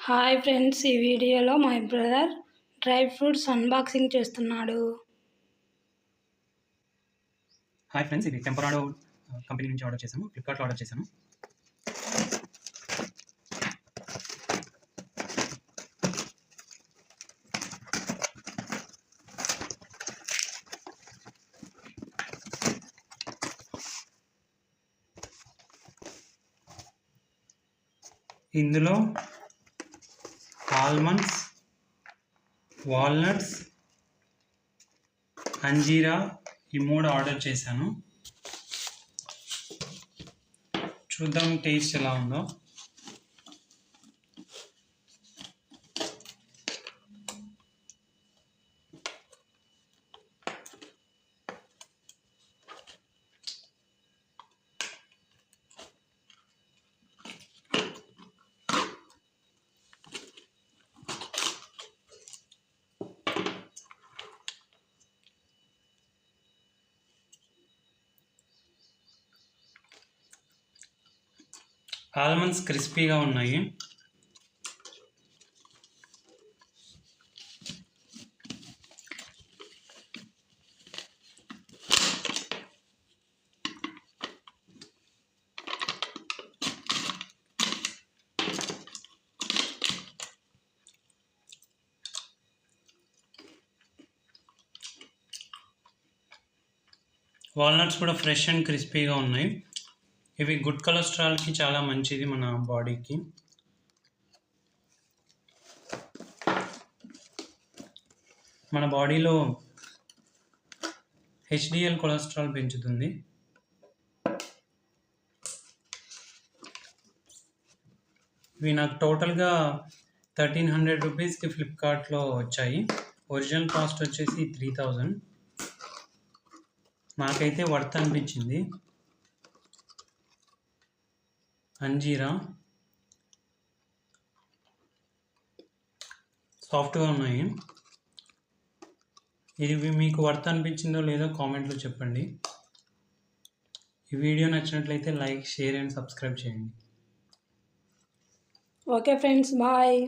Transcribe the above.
Hi friends ఈ వీడియోలో my brother dry fruits unboxing చేస్తున్నాడు. హాయ్ ఫ్రెండ్స్ ఇది టెంపరాడో కంపెనీ నుంచి ఆర్డర్ చేశాము ఫ్లిప్కార్ట్లో ఆర్డర్ చేశాను ఇందులో ఆల్మండ్స్ వాల్నట్స్ అంజీరా ఈ మూడు ఆర్డర్ చేశాను. చూద్దాం టేస్ట్ ఎలా ఉందో. ఆల్మండ్స్ క్రిస్పీగా ఉన్నాయి. వాల్నట్స్ కూడా ఫ్రెష్ అండ్ క్రిస్పీగా ఉన్నాయి. ఇవి గుడ్ కొలెస్ట్రాల్కి చాలా మంచిది మన బాడీకి. మన బాడీలో హెచ్డిఎల్ కొలెస్ట్రాల్ పెంచుతుంది. ఇవి నాకు టోటల్గా థర్టీన్ హండ్రెడ్ రూపీస్కి ఫ్లిప్కార్ట్లో వచ్చాయి. ఒరిజినల్ కాస్ట్ వచ్చేసి త్రీ థౌజండ్. నాకైతే వర్త్ అనిపించింది. అంజీరా. సాఫ్ట్గా ఉన్నాయి. ఇది మీకు వర్త్ అనిపించిందో లేదో కామెంట్లో చెప్పండి. ఈ వీడియో నచ్చినట్లయితే లైక్ షేర్ అండ్ సబ్స్క్రైబ్ చేయండి. Okay friends bye.